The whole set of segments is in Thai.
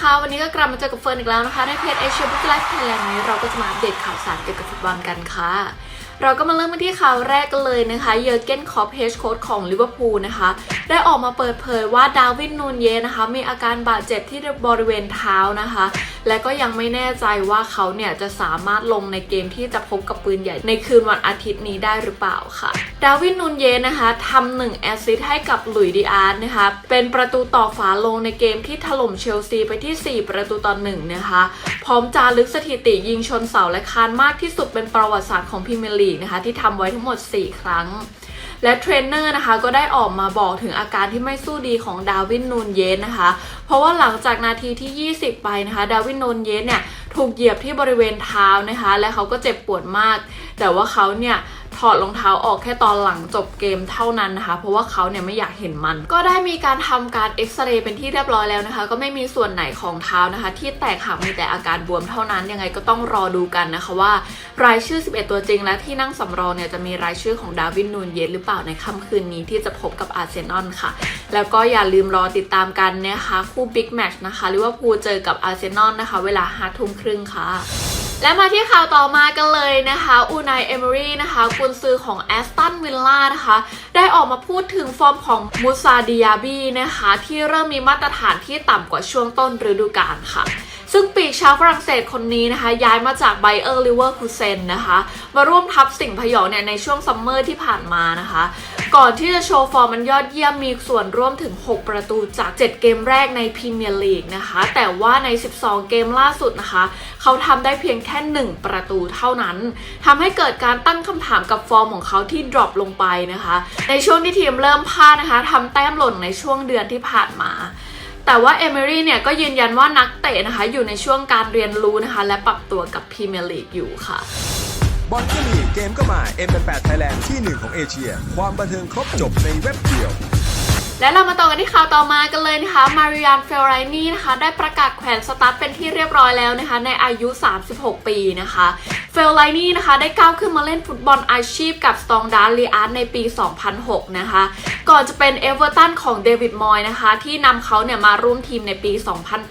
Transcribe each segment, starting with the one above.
ค่ะวันนี้ก็กลับมาเจอกับเฟิร์นอีกแล้วนะคะในเพจเอเชียบุ๊กไลฟ์ไทยแลนด์นี้เราก็จะมาอัปเดตข่าวสารเกี่ยวกับฟุตบอลกันค่ะ เราก็มาเริ่มกันที่ข่าวแรกกันเลยนะคะ เยอร์เกนคอปเฮดโค้ชของลิเวอร์พูลนะคะ ได้ออกมาเปิดเผยว่าดาวินนูนเยนะคะ มีอาการบาดเจ็บที่บริเวณเท้านะคะ และก็ยังไม่แน่ใจว่าเขาเนี่ยจะสามารถลงในเกมที่จะพบกับปืนใหญ่ในคืนวันอาทิตย์นี้ได้หรือเปล่าค่ะ ดาวินนูนเยนะคะทำหนึ่งแอสซิสให้กับหลุยส์ดิอาร์ตนะคะ เป็นประตูต่อฝาลงในเกมที่ถล่มเชลซีไปที่ 4 ประตูต่อหนึ่งนะคะ พร้อมจารึกสถิติยิงชนเสาและคานมากที่สุดเป็นประวัติศาสตร์ของพรีเมียร์ลีกนะคะที่ทำไว้ทั้งหมด 4 ครั้ง และเทรนเนอร์นะคะก็ได้ออกมาบอกถึงอาการที่ไม่สู้ดีของดาวินนูนเยสนะคะ เพราะว่าหลังจากนาทีที่ 20 ไปนะคะ ดาวินนูนเยสเนี่ยถูกเหยียบที่บริเวณเท้านะคะ และเขาก็เจ็บปวดมาก แต่ว่าเขาเนี่ย ถอดรองเท้าออกแค่ตอนหลังจบเกมเท่านั้นนะคะ เพราะว่าเขาเนี่ยไม่อยากเห็นมัน ก็ได้มีการทำการเอ็กซเรย์เป็นที่เรียบร้อยแล้วนะคะ ก็ไม่มีส่วนไหนของเท้านะคะ ที่แตกหักมีแต่อาการบวมเท่านั้น ยังไงก็ต้องรอดูกันนะคะว่า รายชื่อ 11 ตัวจริง และที่นั่งสำรองเนี่ยจะมีรายชื่อของดาวินนูนเยสหรือเปล่าในค่ำคืนนี้ที่จะพบกับอาร์เซนอลค่ะ แล้วก็อย่าลืมรอติดตามกันนะคะคู่บิ๊กแมตช์นะคะลิเวอร์พูเจอกับอาร์เซนอลนะคะ เวลาห้าทุ่มครึ่งค่ะ และมาที่ข่าวต่อมากันเลยนะคะอูนายเอมอรี่นะคะกุนซือของแอสตันวิลล่านะคะ ได้ออกมาพูดถึงฟอร์มของมูซาดิยาบีนะคะ ที่เริ่มมีมาตรฐานที่ต่ำกว่าช่วงต้นฤดูกาลค่ะซึ่งปีกชาวฝรั่งเศสคนนี้นะคะ ย้ายมาจากไบเออร์ลิเวอร์คูเซนนะคะ มาร่วมทัพสิ่งพยองเนี่ยในช่วงซัมเมอร์ที่ผ่านมานะคะ ก่อนที่จะโชว์ฟอร์มมันยอดเยี่ยมมีส่วนร่วมถึง 6 ประตูจาก 7 เกมแรกในพรีเมียร์ลีกนะคะ แต่ว่าใน 12 เกมล่าสุดนะคะ เขาทำได้เพียงแค่ 1 ประตูเท่านั้นทำให้เกิดการตั้งคำถามกับฟอร์มของเขาที่ดรอปลงไปนะคะ ในช่วงที่ทีมเริ่มพลาดนะคะทำแต้มหล่นในช่วงเดือนที่ผ่านมาแต่ว่าเอมอรี่เนี่ยก็ยืนยันว่านักเตะนะคะ อยู่ในช่วงการเรียนรู้นะคะ และปรับตัวกับพรีเมียร์ลีกอยู่ค่ะ บอลก็มีเกมก็มา M88 Thailand ที่หนึ่งของเอเชีย ความบันเทิงครบจบในเว็บเดียว และเรามาต่อกันที่ข่าวต่อมากันเลยนะคะ มาริอันเฟลไรนี่นะคะ ได้ประกาศแขวนสตาร์ทเป็นที่เรียบร้อยแล้วนะคะ ในอายุ 36 ปีนะคะ เฟลไรนี่นะคะ ได้ก้าวขึ้นมาเล่นฟุตบอลอาชีพกับสตองดาร์ลีอาร์ในปี 2006 นะคะ ก่อนจะเป็นเอเวอร์ตันของเดวิดมอยนะคะ ที่นำเขาเนี่ยมาร่วมทีมในปี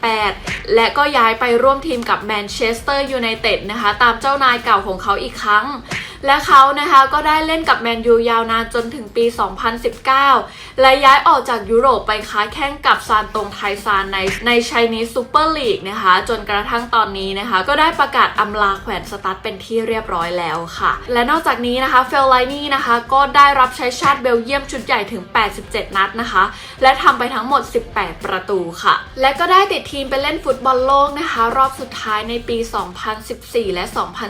2008 และก็ย้ายไปร่วมทีมกับแมนเชสเตอร์ยูไนเต็ดนะคะ ตามเจ้านายเก่าของเขาอีกครั้ง และเขานะคะก็ได้เล่นกับแมนยูยาวนานจนถึงปี 2019 และย้ายออกจากยุโรปไปค้าแข่งกับซานตงไทซานในในไชนีซูเปอร์ลีกนะคะ จนกระทั่งตอนนี้นะคะ ก็ได้ประกาศอำลาแขวนสตาร์ทเป็นที่เรียบร้อยแล้วค่ะ และนอกจากนี้นะคะเฟลไลนี่นะคะก็ได้รับใช้ชาติเบลเยียมชุดใหญ่ถึง 87 นัดนะคะ และทำไปทั้งหมด 18 ประตูค่ะ และก็ได้ติดทีมไปเล่นฟุตบอลโลกนะคะ รอบสุดท้ายในปี 2014 และ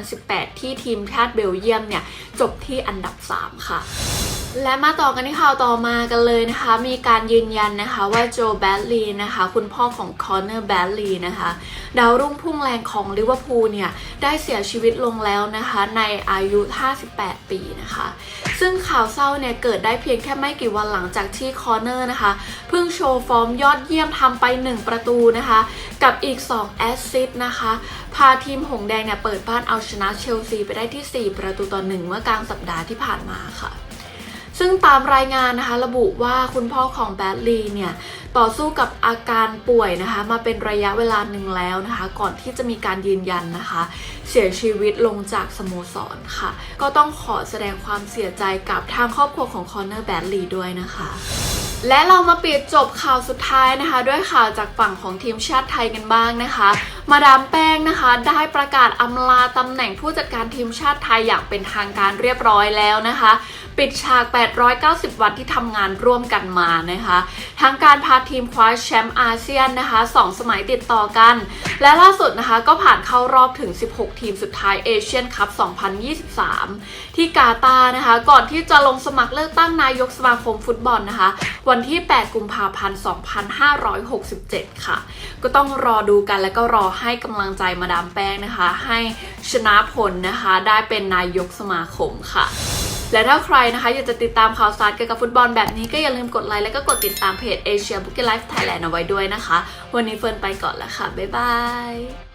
2018 ที่ทีมชาติเบลเยียมเนี่ยจบที่อันดับ 3 ค่ะ และมาต่อกันที่ข่าวต่อมากันเลยนะคะ มีการยืนยันนะคะว่าโจแบดลีนะคะ คุณพ่อของคอนเนอร์แบดลีนะคะ ดาวรุ่งพุ่งแรงของลิเวอร์พูลเนี่ย ได้เสียชีวิตลงแล้วนะคะ ในอายุ 58 ปีนะคะ ซึ่งข่าวเศร้าเนี่ยเกิดได้เพียงแค่ไม่กี่วันหลังจากที่คอนเนอร์นะคะ เพิ่งโชว์ฟอร์มยอดเยี่ยมทำไป 1 ประตูนะคะ กับอีก 2 แอสซิสต์นะคะ พาทีมหงแดงเนี่ยเปิดบ้านเอาชนะเชลซีไปได้ที่ 4 ประตูต่อหนึ่งเมื่อกลางสัปดาห์ที่ผ่านมาค่ะ ซึ่งตามรายงานนะคะระบุว่าคุณพ่อของแบดลีเนี่ยต่อสู้กับอาการป่วยนะคะ มาเป็นระยะเวลาหนึ่งแล้วนะคะ ก่อนที่จะมีการยืนยันนะคะ เสียชีวิตลงจากสโมสรค่ะ ก็ต้องขอแสดงความเสียใจกับทางครอบครัวของคอนเนอร์แบดลีด้วยนะคะ และเรามาปิดจบข่าวสุดท้ายนะคะ ด้วยข่าวจากฝั่งของทีมชาติไทยกันบ้างนะคะ มาดามแป้งนะคะ ได้ประกาศอำลาตำแหน่งผู้จัดการทีมชาติไทยอย่างเป็นทางการเรียบร้อยแล้วนะคะ ปิดฉาก 890 วันที่ทำงานร่วมกันมานะคะ ทั้งการพาทีมคว้าแชมป์อาเซียนนะคะสองสมัยติดต่อกัน และล่าสุดนะคะก็ผ่านเข้ารอบถึง 16 ทีมสุดท้ายเอเชียนคัพ 2023 ที่กาตาร์นะคะ ก่อนที่จะลงสมัครเลือกตั้งนายกสมาคมฟุตบอลนะคะวันที่ 8 กุมภาพันธ์ 2567 ค่ะ ก็ต้องรอดูกันและก็รอให้กำลังใจมาดามแป้งนะคะ ให้ชนะผลนะคะ ได้เป็นนายกสมาคมค่ะและถ้าใครนะคะอยากจะติดตามข่าวสารเกี่ยวกับฟุตบอลแบบนี้ก็อย่าลืมกดไลค์และก็กดติดตามเพจ Asia Bookie Life Thailand เอาไว้ด้วยนะคะ วันนี้เฟิร์นไปก่อนแล้วค่ะ บ๊ายบาย